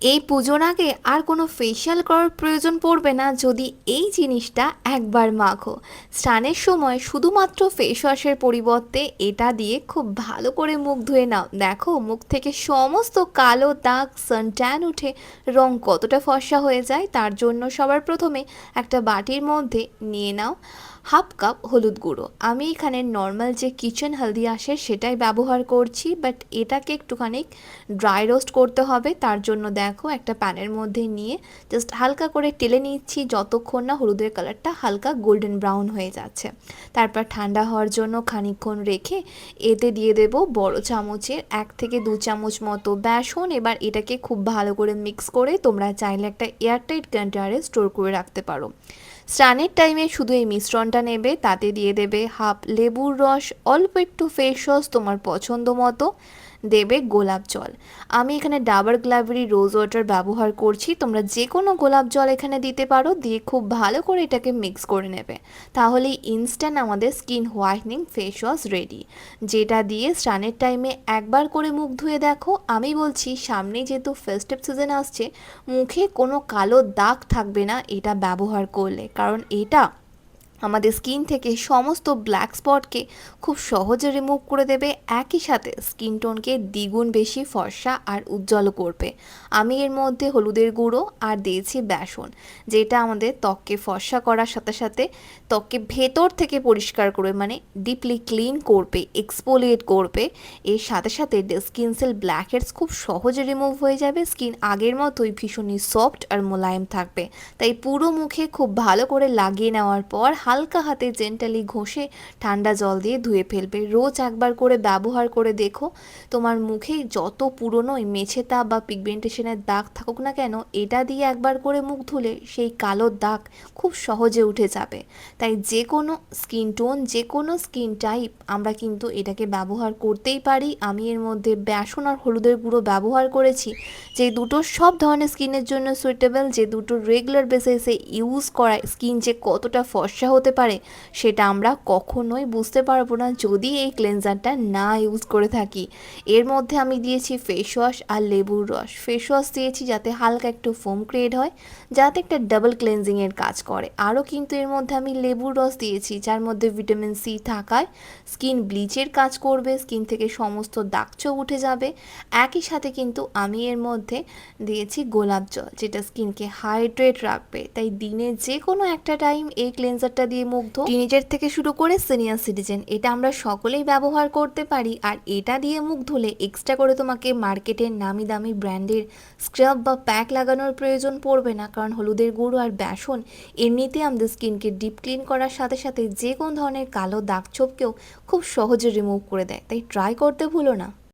এই পুজোর আগে আর কোনো ফেশিয়াল করার প্রয়োজন পড়বে না যদি এই জিনিসটা একবার মাখো। স্নানের সময় শুধুমাত্র ফেস ওয়াশের পরিবর্তে এটা দিয়ে খুব ভালো করে মুখ ধুয়ে নাও। দেখো, মুখ থেকে সমস্ত কালো দাগ সানট্যান উঠে রং কতটা ফর্সা হয়ে যায়, তার জন্য সবার প্রথমে একটা বাটির মধ্যে নিয়ে নাও। হাফ কাপ হলুদ গুঁড়ো। আমি এখানে নর্মাল যে কিচেন হলদি আসে সেটাই ব্যবহার করছি বাট এটাকে একটুখানি ড্রাই রোস্ট করতে হবে। তার জন্য দেখো একটা প্যানের মধ্যে নিয়ে জাস্ট হালকা করে টেলে নিচ্ছি যতক্ষণ না হলুদের কালারটা হালকা গোল্ডেন ব্রাউন হয়ে যাচ্ছে। তারপর ঠান্ডা হওয়ার জন্য খানিকক্ষণ রেখে এতে দিয়ে দেব বড় চামচের এক থেকে দু চামচ মতো বেসন। এবার এটাকে খুব ভালো করে মিক্স করে তোমরা চাইলে একটা এয়ারটাইট কন্টেনারে স্টোর করে রাখতে পারো। স্নানের টাইমে শুধু এই মিশ্রণটা নেবে, তাতে দিয়ে দেবে হাফ লেবুর রস, অল্প একটু ফেস তোমার পছন্দ মতো। দেবে গোলাপ জল। আমি এখানে ডাবার গ্লাভেরি রোজ ওয়াটার ব্যবহার করছি, তোমরা যে কোনো গোলাপ জল এখানে দিতে পারো, দিয়ে খুব ভালো করে এটাকে মিক্স করে নেবে। তাহলে ইনস্ট্যান্ট আমাদের skin whitening face wash ready যেটা দিয়ে স্নানের টাইমে একবার করে মুখ ধুয়ে দেখো। আমি বলছি, সামনে যেহেতু ফেস্টিভ সিজন আসছে, মুখে কোনো কালো দাগ থাকবে না এটা ব্যবহার করলে। কারণ এটা আমাদের স্কিন থেকে সমস্ত ব্ল্যাক স্পটকে খুব সহজে রিমুভ করে দেবে। একই সাথে স্কিন টোনকে দ্বিগুণ বেশি ফর্সা আর উজ্জ্বল করবে। আমি এর মধ্যে হলুদের গুঁড়ো আর দিয়েছি বেসন, যেটা আমাদের ত্বককে ফর্সা করার সাথে সাথে ত্বককে ভেতর থেকে পরিষ্কার করবে মানে ডিপলি ক্লিন করবে এক্সপোলিয়েট করবে। এর সাথে সাথে স্কিন সেল ব্ল্যাক হেডস খুব সহজে রিমুভ হয়ে যাবে। স্কিন আগের মতোই ভীষণই সফট আর মোলায়েম থাকবে। তাই পুরো মুখে খুব ভালো করে লাগিয়ে নেওয়ার পর হালকা হাতে জেন্টালি ঘষে ঠান্ডা জল দিয়ে ধুয়ে ফেলবে। রোজ একবার করে ব্যবহার করে দেখো। তোমার মুখে যত পুরনো মেছে বা পিগমেন্টেশনের দাগ থাকুক না কেন, এটা দিয়ে একবার করে মুখ ধুলে সেই কালো দাগ খুব সহজে উঠে যাবে। তাই যে কোনো স্কিন টোন যে কোনো স্কিন টাইপ আমরা কিন্তু এটাকে ব্যবহার করতেই পারি। আমি এর মধ্যে বেসন আর হলুদের গুঁড়ো ব্যবহার করেছি। যে দুটো সব ধরনের স্কিনের জন্য সুইটেবল যে দুটো রেগুলার বেসিসে ইউজ করা স্কিন যে কতটা ফর্সা হতে পারে। সেটা আমরা কখনোই বুঝতে পারব না যদি এই ক্লেনজারটা না ইউজ করে থাকি। এর মধ্যে আমি দিয়েছি ফেস ওয়াশ আর লেবুর রস। ফেস ওয়াশ দিয়েছি যাতে হালকা একটু ফোম ক্রিয়েট হয়, যাতে একটা ডাবল ক্লেনজিংয়ের কাজ করে। আরও কিন্তু এর মধ্যে আমি লেবুর রস দিয়েছি, যার মধ্যে ভিটামিন সি থাকায় স্কিন ব্লিচের কাজ করবে স্কিন থেকে সমস্ত দাগচোখ উঠে যাবে। একই সাথে কিন্তু আমি এর মধ্যে দিয়েছি গোলাপ জল, যেটা স্কিনকে হাইড্রেট রাখবে। তাই দিনে যে কোনো একটা টাইম এই ক্লেনজারটা দিয়ে মুগ্ধ। টিনেজার থেকে শুরু করে সিনিয়র সিটিজেন এটা আমরা সকলেই ব্যবহার করতে পারি। আর এটা দিয়ে মুখ ধুলে এক্সট্রা করে তোমাকে মার্কেটের নামি দামি ব্র্যান্ডের স্ক্রাব বা প্যাক লাগানোর প্রয়োজন পড়বে না। কারণ হলুদের গুঁড়ো আর বেসন এমনিতে আমাদের স্কিনকে ডিপ ক্লিন করার সাথে সাথে যে কোনো ধরনের কালো দাগ ছোপকেও খুব সহজে রিমুভ করে দেয়। তাই ট্রাই করতে ভুলো না।